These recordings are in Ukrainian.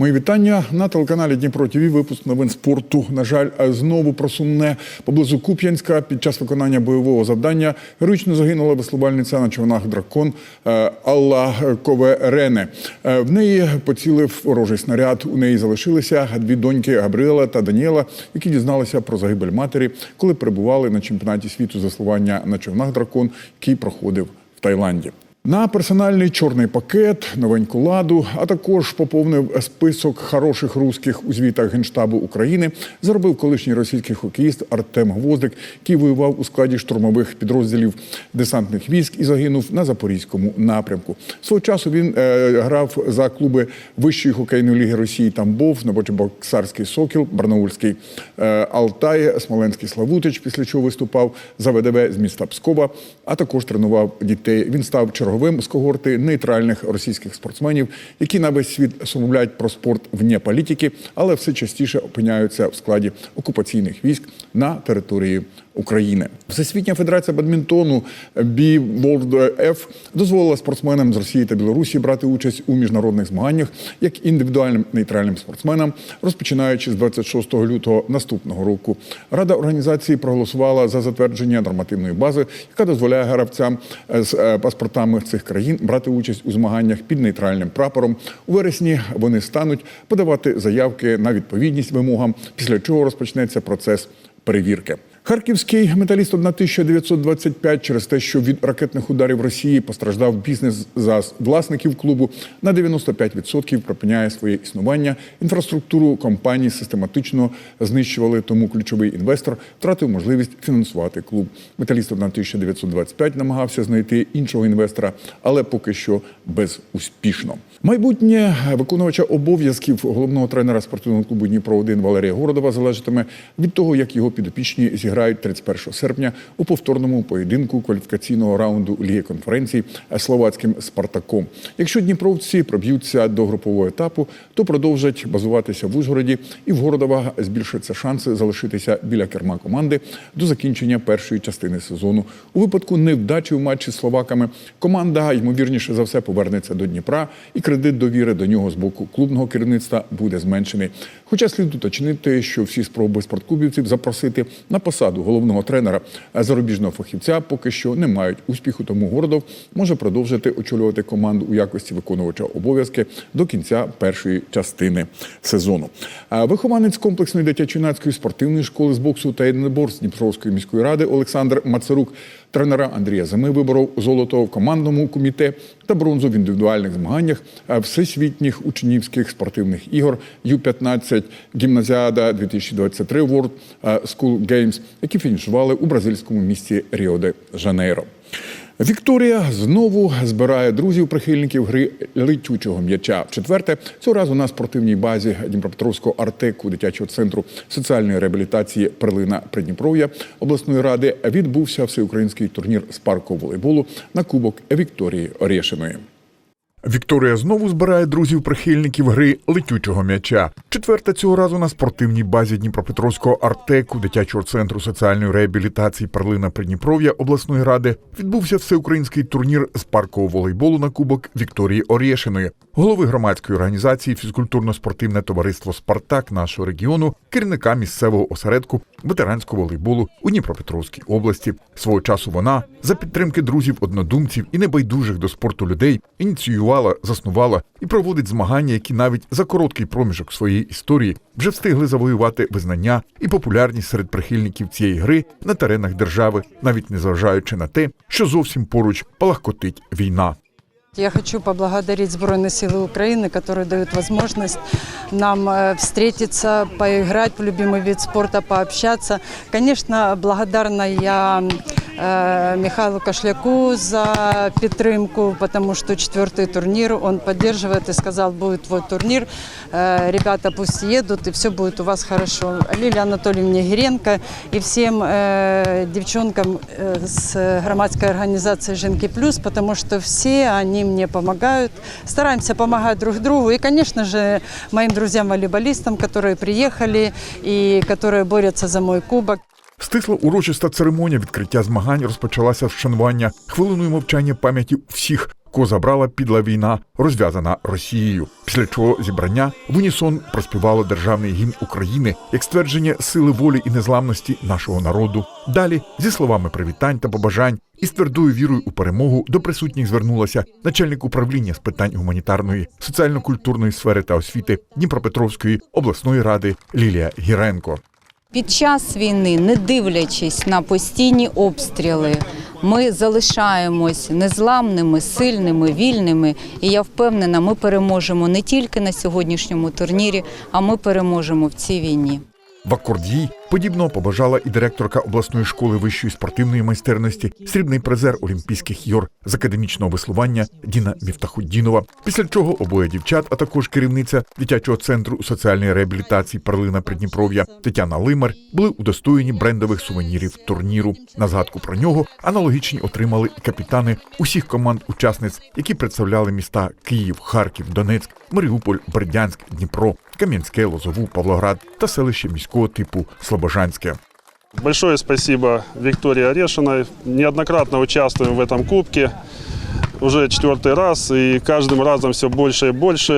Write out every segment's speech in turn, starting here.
Мої вітання на телеканалі Дніпро ТВ. Випуск новин спорту. На жаль, знову про сумне поблизу Куп'янська. Під час виконання бойового завдання героїчно загинула веслувальниця на човнах дракон е, Алла Коверене. Е, В неї поцілив ворожий снаряд. У неї залишилися дві доньки Габріела та Даніела, які дізналися про загибель матері, коли перебували на чемпіонаті світу з веслування на човнах дракон, який проходив в Таїланді. На персональний чорний пакет, новеньку ладу, а також поповнив список хороших русських у звітах Генштабу України. Заробив колишній російський хокеїст Артем Гвоздик, який воював у складі штурмових підрозділів десантних військ і загинув на запорізькому напрямку. Свого часу він е, грав за клуби Вищої хокейної ліги Росії Тамбов, Новочебоксарський Сокіл, Барнаульський е, Алтай, Смоленський Славутич, після чого виступав за ВДВ з міста Пскова, а також тренував дітей. Він став черговим з когорти нейтральних російських спортсменів, які на весь світ сумовляють про спорт вне політики, але все частіше опиняються в складі окупаційних військ на території України. Всесвітня федерація бадмінтону B World F дозволила спортсменам з Росії та Білорусі брати участь у міжнародних змаганнях як індивідуальним нейтральним спортсменам, розпочинаючи з 26 лютого наступного року. Рада організації проголосувала за затвердження нормативної бази, яка дозволяє гравцям з е, паспортами цих країн брати участь у змаганнях під нейтральним прапором. У вересні вони стануть подавати заявки на відповідність вимогам, після чого розпочнеться процес перевірки. Харківський металіст 1925 через те, що від ракетних ударів Росії постраждав бізнес за власників клубу на 95% припиняє своє існування. Інфраструктуру компанії систематично знищували, тому ключовий інвестор втратив можливість фінансувати клуб. Металіст 1925 намагався знайти іншого інвестора, але поки що безуспішно. Майбутнє виконувача обов'язків головного тренера спортивного клубу Дніпро 1 Валерія Городова залежатиме від того, як його підопічні зіграють 31 серпня у повторному поєдинку кваліфікаційного раунду Ліги конференцій словацьким Спартаком. Якщо дніпровці проб'ються до групового етапу, то продовжать базуватися в Ужгороді, і в Городова збільшаться шанси залишитися біля керма команди до закінчення першої частини сезону. У випадку невдачі в матчі з словаками команда ймовірніше за все повернеться до Дніпра, і кредит довіри до нього з боку клубного керівництва буде зменшений. Хоча слід уточнити, що всі спроби спортклубівців запросити на посаду головного тренера зарубіжного фахівця поки що не мають успіху. Тому Городов може продовжити очолювати команду у якості виконувача обов'язки до кінця першої частини сезону. Вихованець комплексної дитячо-юнацької спортивної школи з боксу та єдиноборств Дніпровської міської ради Олександр Мацарук. Тренера Андрія Зими виборов золото в командному коміте та бронзу в індивідуальних змаганнях всесвітніх учнівських спортивних ігор Ю-15 Гімназіада 2023 World School Games, які фінішували у бразильському місті Ріо-де-Жанейро. Вікторія знову збирає друзів прихильників гри летючого м'яча. Четверте цього разу на спортивній базі Дніпропетровського артеку дитячого центру соціальної реабілітації Перлина Придніпров'я обласної ради відбувся всеукраїнський турнір з паркового волейболу на кубок Вікторії Орешиної. Вікторія знову збирає друзів-прихильників гри летючого м'яча. Четверта цього разу на спортивній базі Дніпропетровського артеку дитячого центру соціальної реабілітації Перлина Придніпров'я обласної ради відбувся всеукраїнський турнір з паркового волейболу на кубок Вікторії Орєшиної, голови громадської організації фізкультурно-спортивне товариство Спартак нашого регіону, керівника місцевого осередку ветеранського волейболу у Дніпропетровській області. Свого часу вона за підтримки друзів, однодумців і небайдужих до спорту людей ініціювала, заснувала і проводить змагання, які навіть за короткий проміжок своєї історії вже встигли завоювати визнання і популярність серед прихильників цієї гри на теренах держави, навіть незважаючи на те, що зовсім поруч палахкотить війна. Я хочу поблагодарить Сбройные силы Украины, которые дают возможность нам э, встретиться, поиграть в любимый вид спорта, пообщаться. Конечно, благодарна я э, Михаилу Кошляку за підтримку, потому что четвертый турнир он поддерживает и сказал, будет твой турнир, Э, ребята пусть едут и все будет у вас хорошо. Лилия Анатольевне Гиренко и всем э, девчонкам э, с громадской организации «Женки плюс», потому что все они мне помогают. Стараемся помогать друг другу. И, конечно же, моим друзьям-волейболистам, которые приехали и которые борются за мой кубок. Стисла урочиста церемонія відкриття змагань розпочалася з вшанування хвилиною мовчання пам'яті всіх, кого забрала підла війна, розв'язана Росією. Після чого зібрання в унісон проспівало державний гімн України як ствердження сили волі і незламності нашого народу. Далі, зі словами привітань та побажань і з твердою вірою у перемогу до присутніх звернулася начальник управління з питань гуманітарної, соціально-культурної сфери та освіти Дніпропетровської обласної ради Лілія Гіренко. Під час війни, не дивлячись на постійні обстріли, ми залишаємось незламними, сильними, вільними. І я впевнена, ми переможемо не тільки на сьогоднішньому турнірі, а ми переможемо в цій війні. В акорд їй подібного побажала і директорка обласної школи вищої спортивної майстерності, срібний призер Олімпійських ігор з академічного веслування Діна Міфтахуддінова. Після чого обоє дівчат, а також керівниця дитячого центру соціальної реабілітації Перлина Придніпров'я Тетяна Лимар були удостоєні брендових сувенірів турніру. На згадку про нього аналогічні отримали і капітани усіх команд-учасниць, які представляли міста Київ, Харків, Донецьк, Маріуполь, Бердянськ, Дніпро, Кам'янське, Лозову, Павлоград та селище міського типу Слобожанське. Большое спасибо Виктории Орешиной. Неоднократно участвуем в этом кубке. Уже четвертый раз, и каждым разом все больше и больше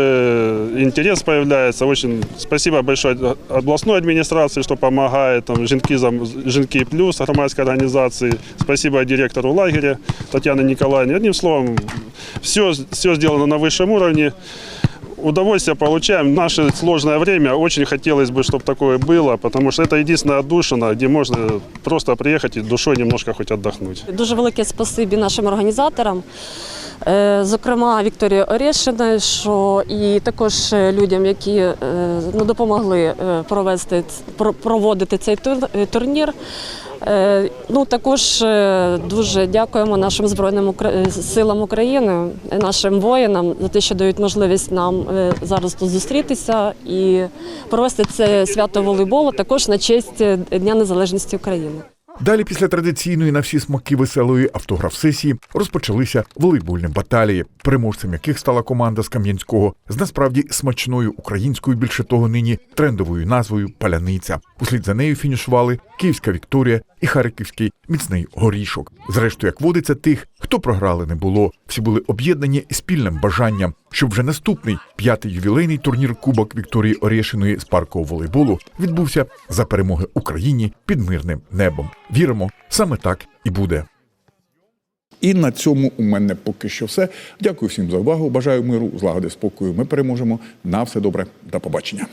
интерес появляется. Очень спасибо большое областной администрации, что помогает, там, Жінки, за- Жінки Плюс, громадской организации. Спасибо директору лагеря Татьяне Николаевне. Одним словом, все, все сделано на высшем уровне удовольствие получаем. В наше сложное время очень хотелось бы, чтобы такое было, потому что это единственная отдушина, где можно просто приехать и душой немножко хоть отдохнуть. Дуже велике спасибі нашим організаторам, е, зокрема Вікторії Орешиної, що і також е, людям, які е, ну, допомогли е, провести ц- про- проводити цей тур- е, турнір. Е, Ну також е, дуже дякуємо нашим збройним е, силам України, нашим воїнам за те, що дають можливість нам зараз тут зустрітися і провести це свято волейболу також на честь Дня Незалежності України. Далі, після традиційної на всі смаки веселої автограф-сесії, розпочалися волейбольні баталії, переможцем яких стала команда з Кам'янського з насправді смачною українською, більше того, нині трендовою назвою Паляниця. Услід за нею фінішували Київська Вікторія і Харківський міцний горішок. Зрештою, як водиться, тих, хто програли, не було. Всі були об'єднані спільним бажанням, щоб вже наступний п'ятий ювілейний турнір Кубок Вікторії Орешиної з паркового волейболу відбувся за перемоги Україні під мирним небом. Віримо, саме так і буде. І на цьому у мене поки що все. Дякую всім за увагу. Бажаю миру, злагоди, спокою. Ми переможемо. На все добре. До побачення.